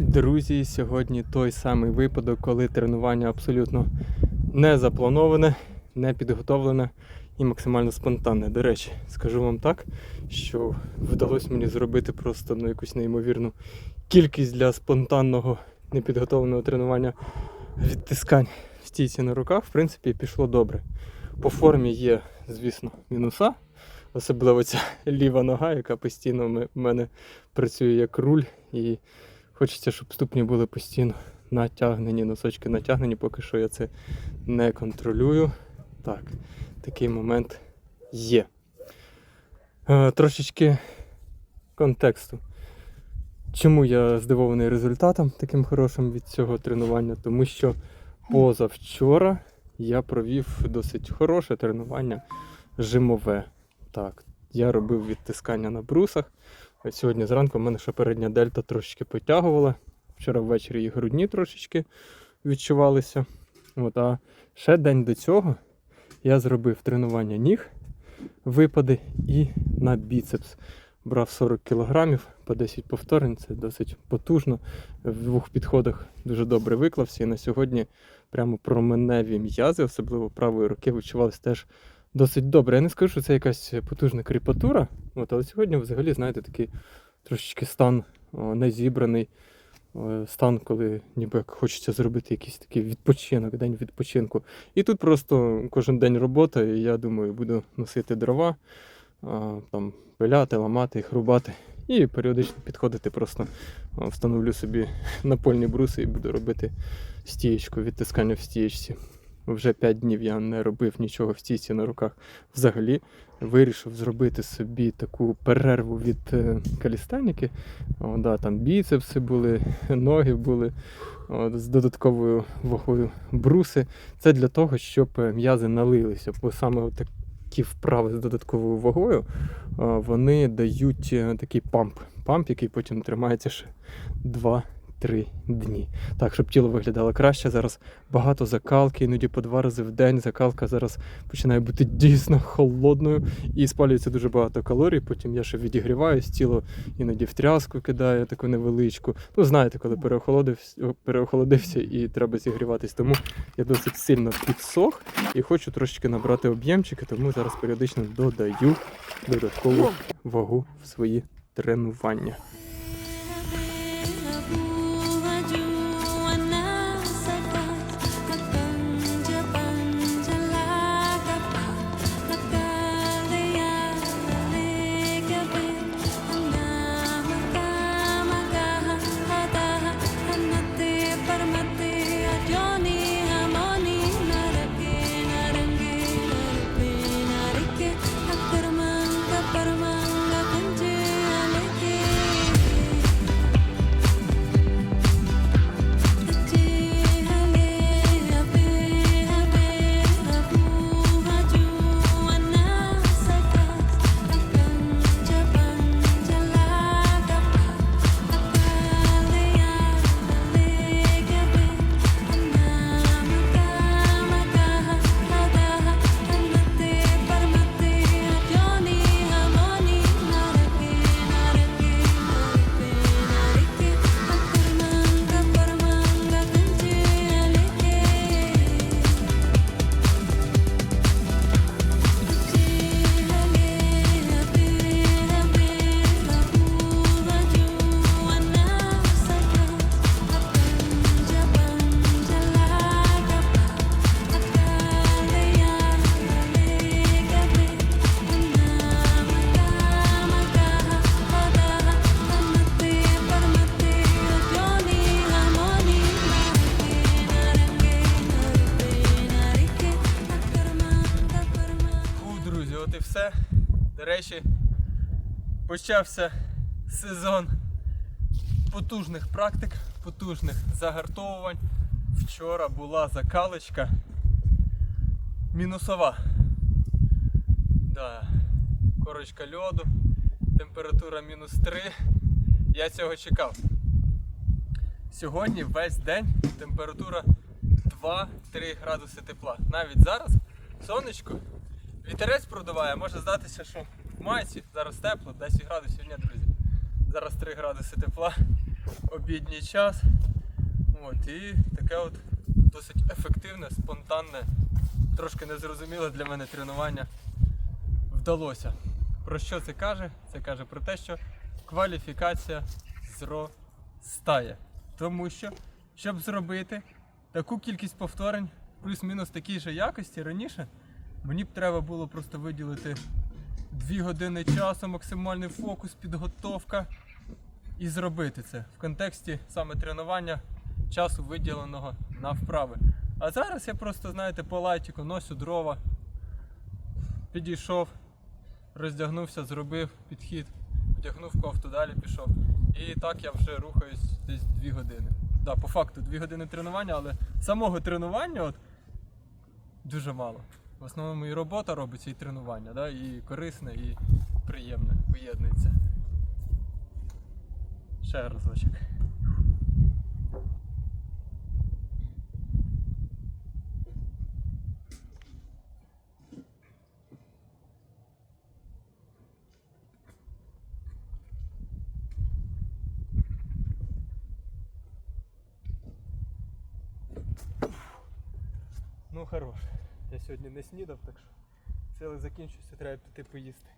Друзі, сьогодні той самий випадок, коли тренування абсолютно не заплановане, не підготовлене і максимально спонтанне. До речі, скажу вам так, що вдалося мені зробити просто ну, якусь неймовірну кількість для спонтанного непідготовленого тренування відтискань в стійці на руках, в принципі, пішло добре. По формі є, звісно, мінуса. Особливо ця ліва нога, яка постійно в мене працює як руль, і хочеться, щоб ступні були постійно натягнені, носочки натягнені, поки що я це не контролюю. Так, такий момент є. Е, трошечки контексту. Чому я здивований результатом таким хорошим від цього тренування? Тому що позавчора я провів досить хороше тренування жимове. Так, я робив відтискання на брусах. Сьогодні зранку в мене ще передня дельта трошечки потягувала. Вчора ввечері і грудні трошечки відчувалися. От, а ще день до цього я зробив тренування ніг, випади і на біцепс. Брав 40 кілограмів по 10 повторень, це досить потужно. В двох підходах дуже добре виклався. І на сьогодні прямо променеві м'язи, особливо правої руки, відчувалися теж досить добре. Я не скажу, що це якась потужна кріпатура, от, але сьогодні взагалі, знаєте, такий трошечки стан о, незібраний. Стан, коли ніби як хочеться зробити якийсь такий відпочинок, день відпочинку. І тут просто кожен день робота, і я думаю, буду носити дрова, там, пиляти, ламати їх, рубати. І періодично підходити, просто встановлю собі напольні бруси і буду робити стієчку, відтискання в стієчці. Вже 5 днів я не робив нічого в стійці на руках. Взагалі вирішив зробити собі таку перерву від е, калістаніки. О, да, там біцепси були, ноги були о, з додатковою вагою бруси. Це для того, щоб е, м'язи налилися. Бо саме от такі вправи з додатковою вагою вони дають е, такий памп. Памп, який потім тримається ще 2 три дні. Так, щоб тіло виглядало краще. Зараз багато закалки, іноді по два рази в день. Закалка зараз починає бути дійсно холодною і спалюється дуже багато калорій. Потім я ще відігріваюсь, тіло іноді в тряску кидає таку невеличку. Ну, знаєте, коли переохолодився, переохолодився і треба зігріватись. Тому я досить сильно підсох і хочу трошечки набрати об'ємчики, тому зараз періодично додаю додаткову вагу в свої тренування. Речі, почався сезон потужних практик, потужних загартовувань. Вчора була закалочка мінусова. Да. Корочка льоду, температура мінус 3. Я цього чекав. Сьогодні весь день температура 2-3 градуси тепла. Навіть зараз сонечко Вітерець продуває, може здатися, що майці зараз тепло, 10 градусів, ні, друзі. Зараз 3 градуси тепла. обідній час. От, і таке от досить ефективне, спонтанне, трошки незрозуміле для мене тренування вдалося. Про що це каже? Це каже про те, що кваліфікація зростає. Тому що, щоб зробити таку кількість повторень, плюс-мінус такій же якості раніше, мені б треба було просто виділити 2 години часу, максимальний фокус, підготовка і зробити це в контексті саме тренування часу виділеного на вправи. А зараз я просто, знаєте, по лайтіку носю дрова, підійшов, роздягнувся, зробив підхід, вдягнув кофту, далі пішов. І так я вже рухаюсь десь 2 години. Да, по факту 2 години тренування, але самого тренування от, дуже мало. В основному і робота робиться, і тренування, да? і корисне, і приємне поєднується. Ще разочок. Ну хорош. Я сьогодні не снідав, так що сили закінчуються, треба піти поїсти.